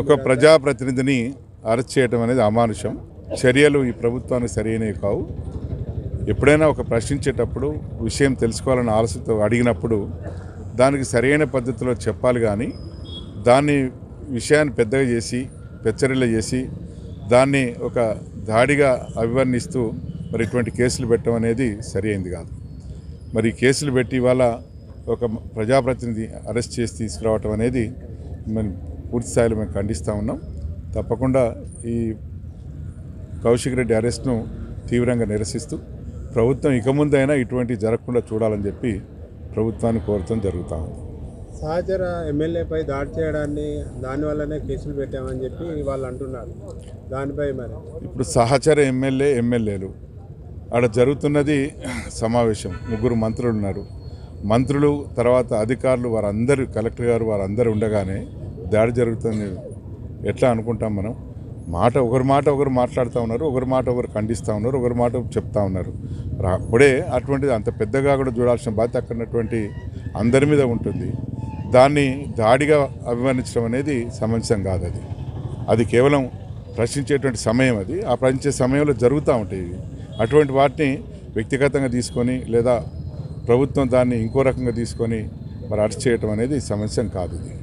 ఒక ప్రజాప్రతినిధిని అరెస్ట్ చేయడం అనేది అమానుషం. చర్యలు ఈ ప్రభుత్వానికి సరైనవి కావు. ఎప్పుడైనా ఒక ప్రశ్నించేటప్పుడు విషయం తెలుసుకోవాలని ఆలోచనతో అడిగినప్పుడు దానికి సరైన పద్ధతిలో చెప్పాలి కానీ దాన్ని విషయాన్ని పెద్దగా చేసి పెచ్చరిల్ల చేసి దాన్ని ఒక దాడిగా అభివర్ణిస్తూ మరి ఇటువంటి కేసులు పెట్టడం అనేది సరి అయింది కాదు. మరి కేసులు పెట్టి ఇవాళ ఒక ప్రజాప్రతినిధి అరెస్ట్ చేసి తీసుకురావటం అనేది మేము పూర్తి స్థాయిలో మేము ఖండిస్తూ ఉన్నాం. తప్పకుండా ఈ కౌశిక్ రెడ్డి అరెస్ట్ను తీవ్రంగా నిరసిస్తూ ప్రభుత్వం ఇక ముందైనా ఇటువంటి జరగకుండా చూడాలని చెప్పి ప్రభుత్వాన్ని కోరటం జరుగుతూ ఉంది. సహచర ఎమ్మెల్యేపై దాడి చేయడాన్ని దానివల్లనే కేసులు పెట్టామని చెప్పి వాళ్ళు అంటున్నారు. దానిపై మరి? ఇప్పుడు సహచర ఎమ్మెల్యే ఎమ్మెల్యేలు. ఆడ జరుగుతున్నది సమావేశం. ముగ్గురు మంత్రులు ఉన్నారు. మంత్రులు తర్వాత అధికారులు వారందరూ కలెక్టర్ గారు వారందరూ ఉండగానే దాడి జరుగుతుంది. ఎట్లా అనుకుంటాం మనం? మాట ఒకరి మాట ఒకరు మాట్లాడుతూ ఉన్నారు ఒకరి మాట ఒకరు ఖండిస్తూ ఉన్నారు ఒకరి మాట చెప్తా ఉన్నారు. అప్పుడే అటువంటిది అంత పెద్దగా కూడా చూడాల్సిన బాధ్యత అక్కడ అందరి మీద ఉంటుంది. దాన్ని దాడిగా అభిమానించడం అనేది సమంజసం కాదు అది. అది కేవలం ప్రశ్నించేటువంటి సమయం అది. ఆ ప్రశ్నించే సమయంలో జరుగుతూ ఉంటాయి అటువంటి వాటిని వ్యక్తిగతంగా తీసుకొని లేదా ప్రభుత్వం దాన్ని ఇంకో రకంగా తీసుకొని మరి అరెస్ట్ చేయటం అనేది సమంజసం కాదు ఇది.